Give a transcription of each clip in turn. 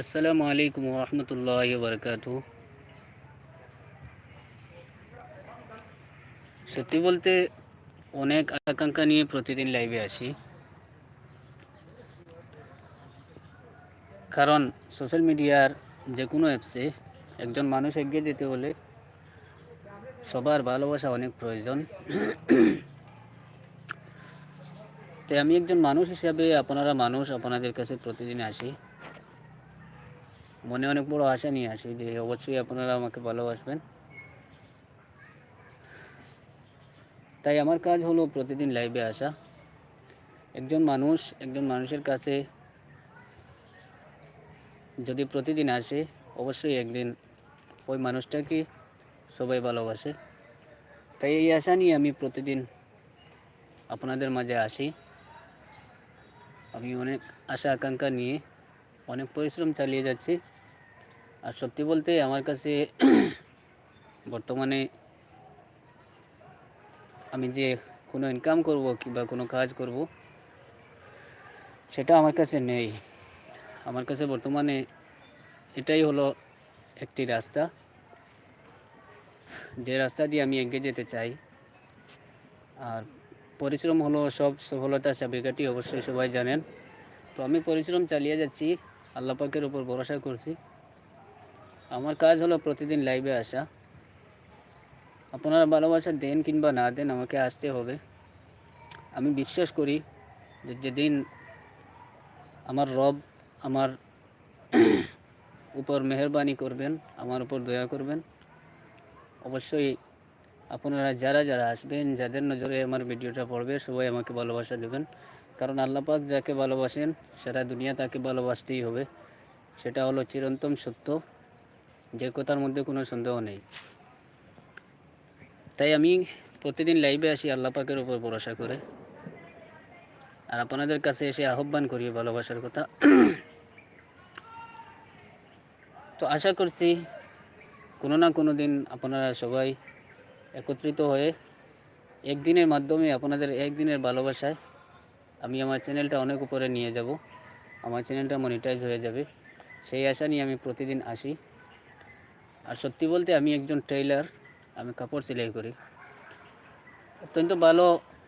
আসসালামু আলাইকুম রহমতুল্লাহ বরকাত সত্যি বলতে অনেক আকাঙ্ক্ষা নিয়ে প্রতিদিন লাইভে আসি কারণ সোশ্যাল মিডিয়ার যে কোনো অ্যাপসে একজন মানুষ এগিয়ে যেতে হলে সবার ভালোবাসা অনেক প্রয়োজন। তাই আমি একজন মানুষ হিসাবে আপনারা মানুষ আপনাদের কাছে প্রতিদিন আসি। মনে অনেক বড় আশা নিয়ে আসি যে অবশ্যই আপনারা আমাকে ভালোবাসবেন। তাই আমার কাজ হলো প্রতিদিন লাইভে আসা। একজন মানুষ, একজন মানুষের কাছে যদি প্রতিদিন আসে, অবশ্যই একদিন ওই মানুষটাকে সবাই ভালোবাসে। তাই এই আশা নিয়ে আমি প্রতিদিন আপনাদের মাঝে আসি। আমি অনেক আশা আকাঙ্ক্ষা নিয়ে অনেক পরিশ্রম চালিয়ে যাচ্ছি। আর সত্যি বলতে আমার কাছে বর্তমানে আমি যে কোনো ইনকাম করব কিংবা কোনো কাজ করব, সেটা আমার কাছে নেই। আমার কাছে বর্তমানে এটাই হলো একটি রাস্তা। যে রাস্তা দিয়ে আমি এগিয়ে যেতে চাই। আর পরিশ্রম হলো সব সফলতার চাবিকাঠি, অবশ্যই সবাই জানেন। তো আমি পরিশ্রম চালিয়ে যাচ্ছি, আল্লাহ পাকের উপর ভরসা করছি। আমার কাজ হলো প্রতিদিন লাইভে আসা। আপনারা ভালোবাসা দেন কিংবা না দেন, আমাকে আসতে হবে। আমি বিশ্বাস করি যে যেদিন আমার রব আমার উপর মেহরবানি করবেন, আমার উপর দয়া করবেন, অবশ্যই আপনারা যারা যারা আসবেন, যাদের নজরে আমার ভিডিওটা পড়বে, সবাই আমাকে ভালোবাসা দেবেন। কারণ আল্লাহ পাক যাকে ভালোবাসেন, সারা দুনিয়া তাকে ভালোবাসতেই হবে। সেটা হলো চিরন্তম সত্য। যে কথার মধ্যে কোনো সন্দেহ নেই। তাই আমি প্রতিদিন লাইভে আসি, আল্লাহ পাকের উপর ভরসা করে। আর আপনাদের কাছে এসে আহ্বান করি ভালোবাসার কথা। তো আশা করছি কোনো না কোনো দিন আপনারা সবাই একত্রিত হয়ে একদিনের মাধ্যমে আপনাদের একদিনের ভালোবাসায় আমি আমার চ্যানেলটা অনেক উপরে নিয়ে যাব। আমার চ্যানেলটা মনিটাইজ হয়ে যাবে। সেই আশা নিয়ে আমি প্রতিদিন আসি। আর সত্যি বলতে আমি একজন টেইলার আমি কাপড় সেলাই করি। অত্যন্ত ভালো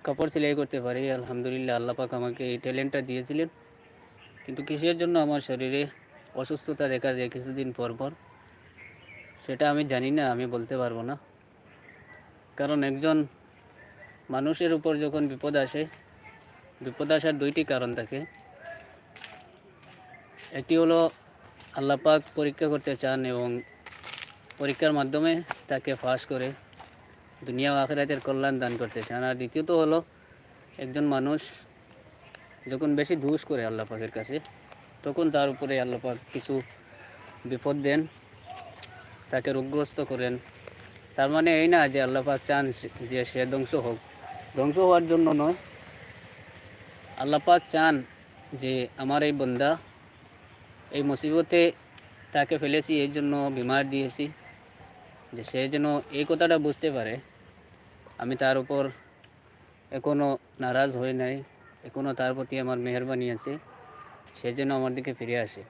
কাপড় সেলাই করতে পারি, আলহামদুলিল্লাহ আল্লাহ পাক আমাকে এই ট্যালেন্টটা দিয়েছিলেন। কিন্তু কিসের জন্য আমার শরীরে অসুস্থতা দেখা যায় কিছুদিন পর পর, সেটা আমি জানি না, আমি বলতে পারব না। কারণ একজন মানুষের উপর যখন বিপদ আসে, বিপদ আসার দুইটি কারণ থাকে। একটি হলো আল্লাপাক পরীক্ষা করতে চান এবং পরীক্ষার মাধ্যমে তাকে ফাঁস করে দুনিয়া আখেরাতের কল্যাণ দান করতে চান আর দ্বিতীয়ত হলো, একজন মানুষ যখন বেশি ধুস করে আল্লাহ পাকের কাছে, তখন তার উপরে আল্লাহ পাক কিছু বিপদ দেন, তাকে রোগগ্রস্ত করেন। তার মানে এই না যে আল্লাহ পাক চান যে সে ধ্বংস হোক। ধ্বংস হওয়ার জন্য নয়, আল্লাহ পাক চান যে আমার এই বন্দা এই মুসিবতে তাকে ফেলেছি, এই জন্য বিমার দিয়েছি। যে সে যেন এই কথাটা বুঝতে পারে, আমি তার উপর এখনও নারাজ হয়ে নাই এখনও তার প্রতি আমার মেহরবানি আছে, সে যেন আমার দিকে ফিরে আসে।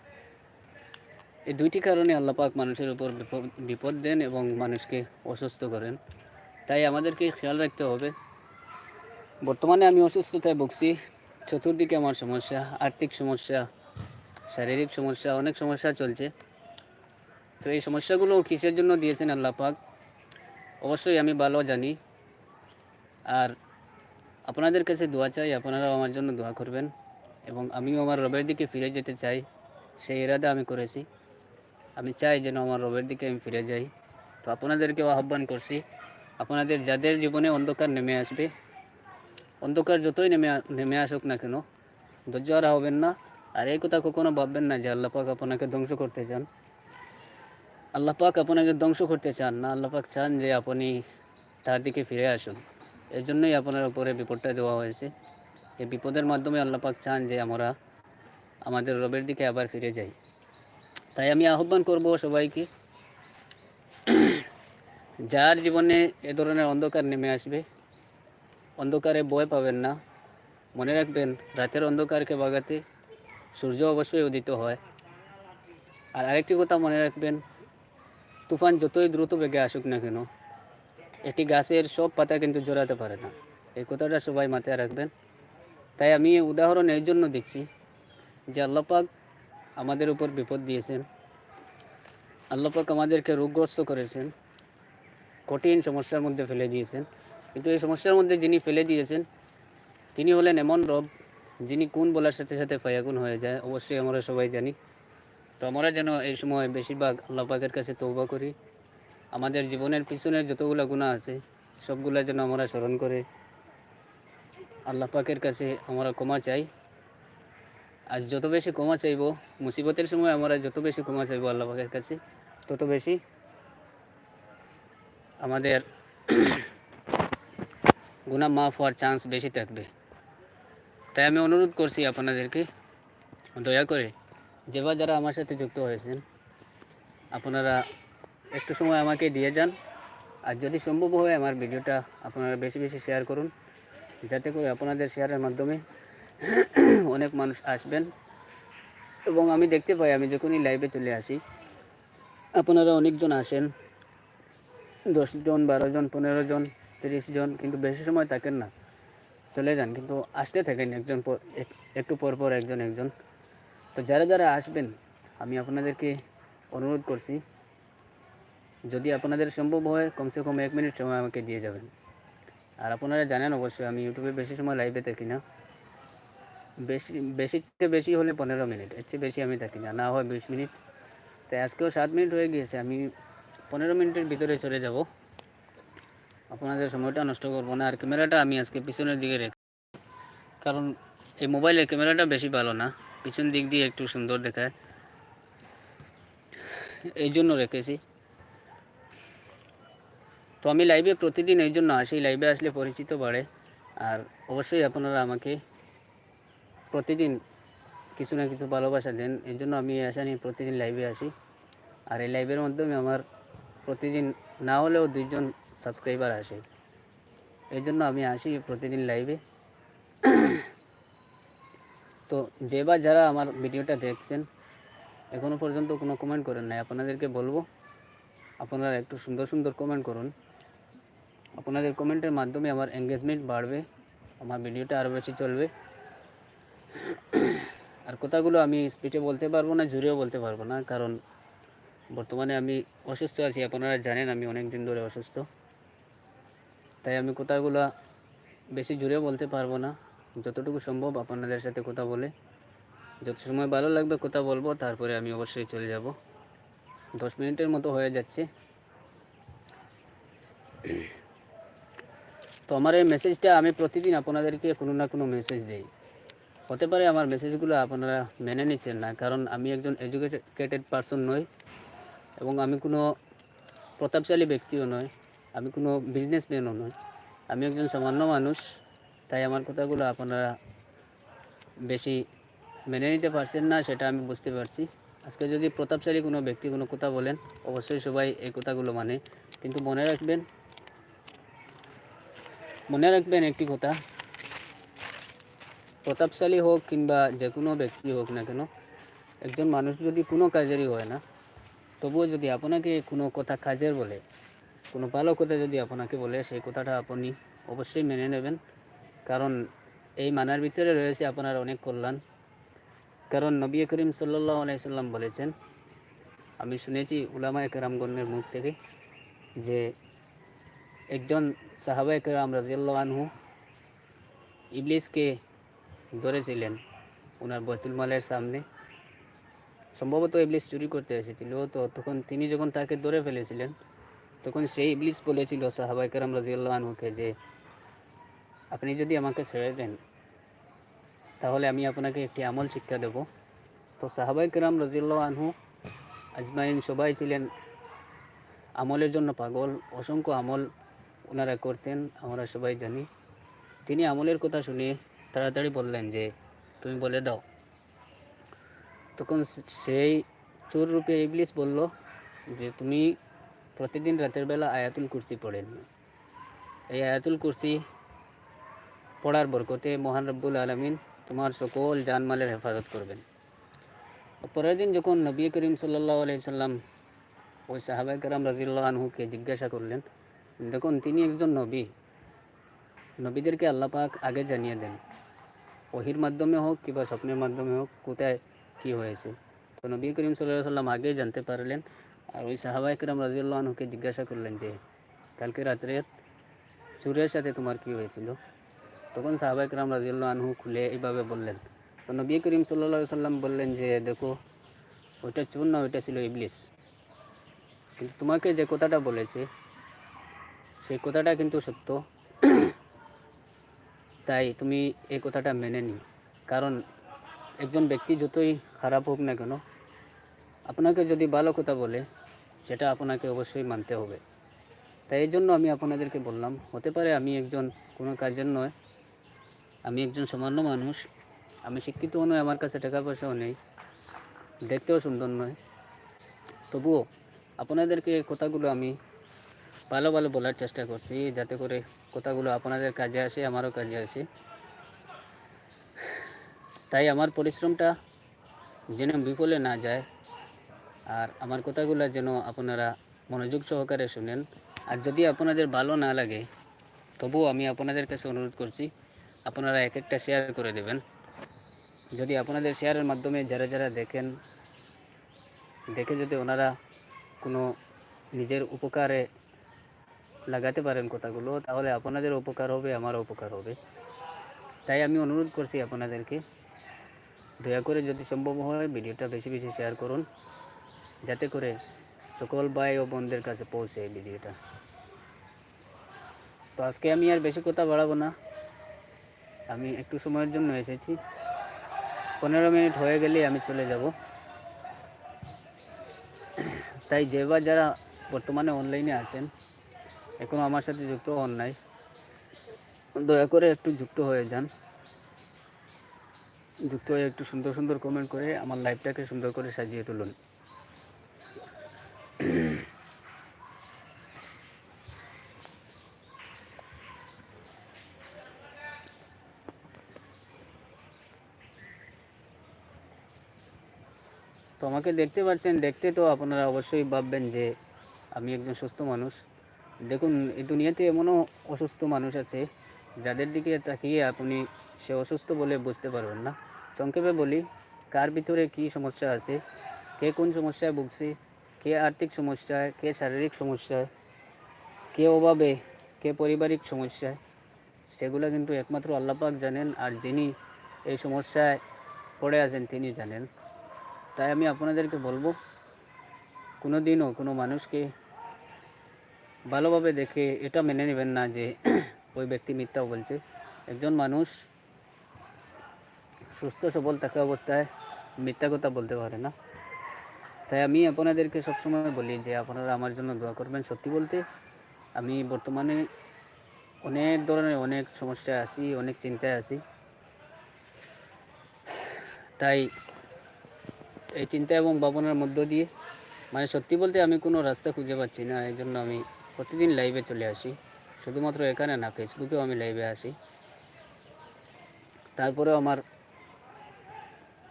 এই দুইটি কারণে আল্লাহ পাক মানুষের উপর বিপদ বিপদ দেন এবং মানুষকে অসুস্থ করেন। তাই আমাদেরকে খেয়াল রাখতে হবে। বর্তমানে আমি অসুস্থতায় ভুগছি। চতুর্দিকে আমার সমস্যা, আর্থিক সমস্যা, শারীরিক সমস্যা, অনেক সমস্যা চলছে। তো এই সমস্যাগুলো কিসের জন্য দিয়েছেন আল্লাহ পাক? অবশ্যই আমি ভালো জানি। আর আপনাদের কাছে দোয়া চাই, আপনারাও আমার জন্য দোয়া করবেন এবং আমিও আমার রবের দিকে ফিরে যেতে চাই। সেই ইরাদা আমি করেছি। আমি চাই যেন আমার রবের দিকে আমি ফিরে যাই। তো আপনাদেরকেও আহ্বান করছি, আপনাদের যাদের জীবনে অন্ধকার নেমে আসবে, অন্ধকার যতই নেমে নেমে আসুক না কেন, ধৈর্য হারা হবেন না। আর এই কথা কখনো ভাববেন না যে আল্লাহ পাক আপনাকে ধ্বংস করতে চান। আল্লাহ পাক আপনাকে ধ্বংস করতে চান না, আল্লাহ পাক চান যে আপনি তার দিকে ফিরে আসুন। এর জন্যই আপনার উপরে বিপদটা দেওয়া হয়েছে। এই বিপদের মাধ্যমে আল্লাহ পাক চান যে আমরা আমাদের রবের দিকে আবার ফিরে যাই। তাই আমি আহ্বান করব সবাইকে, যার জীবনে এ ধরনের অন্ধকার নেমে আসবে, অন্ধকারে ভয় পাবেন না। মনে রাখবেন, রাতের অন্ধকারকে বাগাতে সূর্য অবশ্যই উদিত হয়। আর আরেকটি কথা মনে রাখবেন তুফান যতই দ্রুত বেগে আসুক না কেন এটি গাছের সব পাতা কিন্তু জড়াতে পারে না। এই কথাটা সবাই মাথায় রাখবেন। তাই আমি উদাহরণ এই জন্য দেখছি যে আল্লাপাক আমাদের উপর বিপদ দিয়েছেন। আল্লাপাক আমাদেরকে রোগগ্রস্ত করেছেন। কঠিন সমস্যার মধ্যে ফেলে দিয়েছেন। কিন্তু এই সমস্যার মধ্যে যিনি ফেলে দিয়েছেন, তিনি হলেন এমন রব যিনি কোন বলার সাথে সাথে ফায়াগুন হয়ে যায়। অবশ্যই আমরা সবাই জানি। তো আমরা যেন এই সময় বেশিরভাগ আল্লাহ পাকের কাছে তৌবা করি। আমাদের জীবনের পিছনের যতগুলো গুণা আছে, সবগুলো যেন আমরা স্মরণ করে। আল্লাহ পাকের কাছে আমরা ক্ষমা চাই। আর যত বেশি ক্ষমা চাইব, মুসিবতের সময় আমরা যত বেশি ক্ষমা চাইব আল্লাহ পাকের কাছে, তত বেশি আমাদের গুণা মাফ হওয়ার চান্স বেশি থাকবে। তাই আমি অনুরোধ করছি আপনাদেরকে, দয়া করে যেবার যারা আমার সাথে যুক্ত হয়েছেন, আপনারা একটু সময় আমাকে দিয়ে যান। আর যদি সম্ভব হয় আমার ভিডিওটা আপনারা বেশি বেশি শেয়ার করুন, যাতে করে আপনাদের শেয়ারের মাধ্যমে অনেক মানুষ আসবেন। এবং আমি দেখতে পাই, আমি যখনই লাইভে চলে আসি, আপনারা অনেকজন আসেন। দশজন বারো জন পনেরো জন তিরিশ জন কিন্তু বেশি সময় থাকেন না। চলে যান, কিন্তু আসতে থাকেন একজন একটু পর পর একজন একজন। তো যারা যারা আসবেন, আমি আপনাদেরকে অনুরোধ করছি, যদি আপনাদের সম্ভব হয়, কমসে কম এক মিনিট সময় আমাকে দিয়ে যাবেন। আর আপনারা জানেন অবশ্যই, আমি ইউটিউবে বেশি সময় লাইভে থাকি না। বেশি বেশিতে বেশি হলে পনেরো মিনিট, এর চেয়ে বেশি আমি থাকি না না হয় বিশ মিনিট। তাই আজকেও সাত মিনিট হয়ে গিয়েছে, আমি পনেরো মিনিটের ভিতরে চলে যাব। আপনাদের সময়টা নষ্ট করব না, আর ক্যামেরাটা আমি আজকে পিছনের দিকে রেখে কারণ এই মোবাইলের ক্যামেরাটা বেশি ভালো না। পিছন দিক দিয়ে একটু সুন্দর দেখায়। এই জন্য রেখেছি। তো আমি লাইভে প্রতিদিন এই জন্য আসি লাইভে আসলে পরিচিত বাড়ে। আর অবশ্যই আপনারা আমাকে প্রতিদিন কিছু না কিছু ভালোবাসা দেন। এই জন্য আমি আশা নিয়ে প্রতিদিন লাইভে আসি। আর এই লাইভের মাধ্যমে আমার প্রতিদিন না হলেও দুইজন সাবস্ক্রাইবার আসে। এই জন্য আমি আসি প্রতিদিন লাইভে তো যে বা যারা আমার ভিডিওটা দেখছেন এখনও পর্যন্ত কোনো কমেন্ট করেন নাই। আপনাদেরকে বলব, আপনারা একটু সুন্দর সুন্দর কমেন্ট করুন। আপনাদের কমেন্টের মাধ্যমে আমার এঙ্গেজমেন্ট বাড়বে, আমার ভিডিওটা আরও বেশি চলবে। আর কথাগুলো আমি স্পিডে বলতে পারব না জুড়েও বলতে পারব না, কারণ বর্তমানে আমি অসুস্থ আছি। আপনারা জানেন আমি অনেক দিন ধরে অসুস্থ। তাই আমি কথাগুলো বেশি জুড়েও বলতে পারব না। যতটুকু সম্ভব আপনাদের সাথে কথা বলে, যত সময় ভালো লাগবে কথা বলব, তারপরে আমি অবশ্যই চলে যাব। দশ মিনিটের মতো হয়ে যাচ্ছে। তো আমার এই মেসেজটা আমি প্রতিদিন আপনাদেরকে কোনো না কোনো মেসেজ দিই। হতে পারে আমার মেসেজগুলো আপনারা মেনে নিচ্ছেন না, কারণ আমি একজন এডুকেটেড পারসন নই এবং আমি কোনো প্রতাপশালী ব্যক্তিও নয় আমি কোনো বিজনেসম্যানও নয় আমি একজন সামান্য মানুষ তাই আমার কথাগুলো আপনারা বেশি মেনে নিতে পারছেন না, সেটা আমি বুঝতে পারছি। আজকে যদি প্রতাপশালী কোনো ব্যক্তি কোনো কথা বলেন, অবশ্যই সবাই এই কথাগুলো মানে। কিন্তু মনে রাখবেন মনে রাখবেন একটি কথা। প্রতাপশালী হোক কিংবা যে কোনো ব্যক্তি হোক না কেন, একজন মানুষ যদি কোনো কাজেরই হয় না, তবুও যদি আপনাকে কোনো কথা কাজের বলে, কোনো ভালো কথা যদি আপনাকে বলে, সেই কথাটা আপনি অবশ্যই মেনে নেবেন। কারণ এই মানার ভিতরে রয়েছে আপনার অনেক কল্যাণ। কারণ নবী করিম সাল্লাহ আলাইসাল্লাম বলেছেন, আমি শুনেছি উলামা একরামগণের মুখ থেকে, যে একজন সাহাবা একরাম রাজিয়াল্লাহ আনহু ইবলিসকে ধরেছিলেন ওনার বৈতুল মালের সামনে। সম্ভবত ইবলিস চুরি করতে এসেছিল তো তখন তিনি যখন তাকে ধরে ফেলেছিলেন, তখন সেই ইবলিস বলেছিল সাহাবা একরাম রাজিয়াল্লাহ আনহুকে যে আপনি যদি আমাকে ছেড়ে দেন, তাহলে আমি আপনাকে একটি আমল শিক্ষা দেব। তো সাহাবাই কেরাম রাজিউল্লাহ আনহু আজমাইন সবাই ছিলেন। আমলের জন্য পাগল, অসংখ্য আমল ওনারা করতেন, আমরা সবাই জানি। তিনি আমলের কথা শুনে তাড়াতাড়ি বললেন যে, তুমি বলে দাও। তখন সেই চোর রূপে ইবলিস বলল যে, তুমি প্রতিদিন রাতের বেলা আয়াতুল কুরসি পড়েন এই আয়াতুল কুরসি পড়ার বরকতে মহান রব্বুল আলমিন তোমার সকল জানমালের হেফাজত করবেন। পরের দিন যখন নবী করিম সাল্লাহ আলাইসাল্লাম ওই সাহাবাই কারাম রাজিল্লাহ আনহুকে জিজ্ঞাসা করলেন দেখুন তিনি একজন নবী। নবীদেরকে আল্লাহ পাক আগে জানিয়ে দেন, ওহির মাধ্যমে হোক কিংবা স্বপ্নের মাধ্যমে হোক কোথায় কী হয়েছে। তো নবী করিম সাল্লাহ সাল্লাম আগেই জানতে পারলেন আর ওই সাহাবাই কারাম রাজিউল্লাহ আনহুকে জিজ্ঞাসা করলেন যে, কালকে রাত্রে চুরের সাথে তোমার কী হয়েছিল? তখন সাহাবাই কারাম রাজিউল্লাহ আনহু খুলে এইভাবে বললেন। তো নবী করিম সাল্লা সাল্লাম বললেন যে, দেখো, ওইটা চুর না, ওইটা ছিল ইবলিস। কিন্তু তোমাকে যে কথাটা বলেছে, সেই কথাটা কিন্তু সত্য। তাই তুমি এই কথাটা মেনে নিও। কারণ একজন ব্যক্তি যতই খারাপ হোক না কেন, আপনাকে যদি ভালো কথা বলে, সেটা আপনাকে অবশ্যই মানতে হবে। তাই এই জন্য আমি আপনাদেরকে বললাম, হতে পারে আমি একজন কোনো কাজের নয় আমি একজন সামান্য মানুষ। আমি শিক্ষিত নয় আমার কাছে টাকা পয়সাও নেই। দেখতেও সুন্দর নয়। তবুও আপনাদেরকে এই কথাগুলো আমি ভালো ভালো বলার চেষ্টা করছি, যাতে করে কথাগুলো আপনাদের কাজে আসে, আমারও কাজে আসে। তাই আমার পরিশ্রমটা যেন বিফলে না যায়, আর আমার কথাগুলো যেন আপনারা মনোযোগ সহকারে শুনেন। আর যদি আপনাদের ভালো না লাগে, তবুও আমি আপনাদের কাছে অনুরোধ করছি আপনারা এক একটা শেয়ার করে দেবেন। যদি আপনাদের শেয়ারের মাধ্যমে যারা যারা দেখেন, দেখে যদি ওনারা কোনো নিজের উপকারে লাগাতে পারেন কথাগুলো, তাহলে আপনাদের উপকার হবে আমারও উপকার হবে। তাই আমি অনুরোধ করছি আপনাদেরকে, দয়া করে যদি সম্ভব হয় ভিডিওটা বেশি বেশি শেয়ার করুন, যাতে করে সকল ভাই ও বোনদের কাছে পৌঁছে ভিডিওটা। তো আজকে আমি আর বেশি কথা বাড়াবো না। আমি একটু সময়ের জন্য এসেছি। পনেরো মিনিট হয়ে গেলে আমি চলে যাব। তাই যেবার যারা বর্তমানে অনলাইনে আছেন এখনও আমার সাথে যুক্ত হন নাই, দয়া করে একটু যুক্ত হয়ে যান। যুক্ত হয়ে একটু সুন্দর সুন্দর কমেন্ট করে আমার লাইফটাকে সুন্দর করে সাজিয়ে তুলুন। তো আমাকে দেখতে পাচ্ছেন, দেখতে তো আপনারা অবশ্যই ভাববেন যে আমি একজন সুস্থ মানুষ। দেখুন, এই দুনিয়াতে এমনও অসুস্থ মানুষ আছে, যাদের দিকে তাকিয়ে আপনি সে অসুস্থ বলে বুঝতে পারবেন না। সংক্ষেপে বলি, কার ভিতরে কী সমস্যা আছে, কে কোন সমস্যায় ভুগছে, কে আর্থিক সমস্যায় কে শারীরিক সমস্যায় কে অভাবে, কে পারিবারিক সমস্যায় সেগুলো কিন্তু একমাত্র আল্লাপাক জানেন। আর যিনি এই সমস্যায় পড়ে আছেন তিনি জানেন। তাই আমি আপনাদেরকে বলব কোনো দিনও কোনো মানুষকে ভালোভাবে দেখে এটা মেনে নেবেন না যে ওই ব্যক্তি মিথ্যা বলছে। একজন মানুষ সুস্থ, সবল থাকা অবস্থায় মিথ্যা কথা বলতে পারে না। তাই আমি আপনাদেরকে সবসময় বলি যে আপনারা আমার জন্য দোয়া করবেন সত্যি বলতে। আমি বর্তমানে অনেক ধরনের অনেক সমস্যায় আছি, অনেক চিন্তায় আছি। তাই এই চিন্তা এবং ভাবনার মধ্য দিয়ে। মানে সত্যি বলতে আমি কোনো রাস্তা খুঁজে পাচ্ছি না, এই জন্য আমি প্রতিদিন লাইভে চলে আসি। শুধুমাত্র এখানে না ফেসবুকেও আমি লাইভে আসি। তারপরেও আমার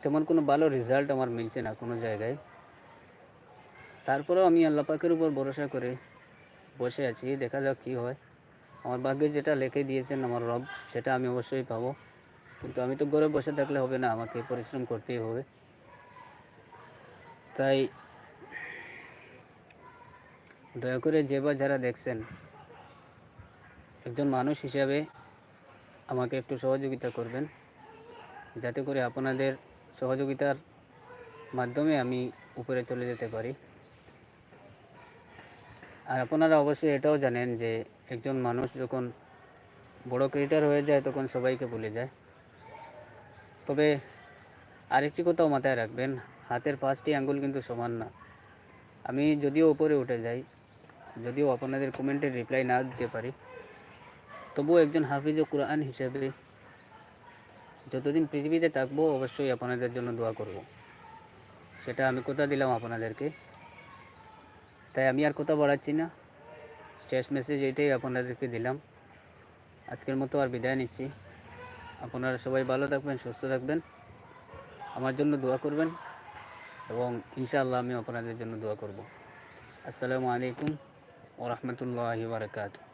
তেমন কোনো ভালো রেজাল্ট আমার মিলছে না কোনো জায়গায়। তারপরেও আমি আল্লাহ পাকের উপর ভরসা করে বসে আছি, দেখা যাক কী হয়। আমার ভাগ্যে যেটা লিখে দিয়েছেন আমার রব, সেটা আমি অবশ্যই পাবো। কিন্তু আমি তো ঘরে বসে থাকলে হবে না, আমাকে পরিশ্রম করতেই হবে। তাই দয়া করে যে বা যারা দেখছেন, একজন মানুষ হিসাবে আমাকে একটু সহযোগিতা করবেন। যাতে করে আপনাদের সহযোগিতার মাধ্যমে আমি উপরে চলে যেতে পারি। আর আপনারা অবশ্যই এটাও জানেন যে একজন মানুষ যখন বড় ক্রিয়েটার হয়ে যায়, তখন সবাইকে ভুলে যায়। তবে আরেকটি কথাও মাথায় রাখবেন হাতের পাঁচটি আঙ্গুল কিন্তু সমান না। আমি যদিও উপরে উঠে যাই, যদিও আপনাদের কমেন্টের রিপ্লাই না দিতে পারি, তবুও একজন হাফিজ ও কোরআন হিসেবে যতদিন পৃথিবীতে থাকব অবশ্যই আপনাদের জন্য দোয়া করব। সেটা আমি কথা দিলাম আপনাদেরকে। তাই আমি আর কথা বাড়াচ্ছি না। শেষ মেসেজ এইটাই আপনাদেরকে দিলাম। আজকের মতো আর বিদায় নিচ্ছি। আপনারা সবাই ভালো থাকবেন, সুস্থ থাকবেন। আমার জন্য দোয়া করবেন। এবং ইনশাআল্লাহ আমি আপনাদের জন্য দোয়া করব। আসসালামু আলাইকুম ওরহমতুল্লাহ বারকাতুহ।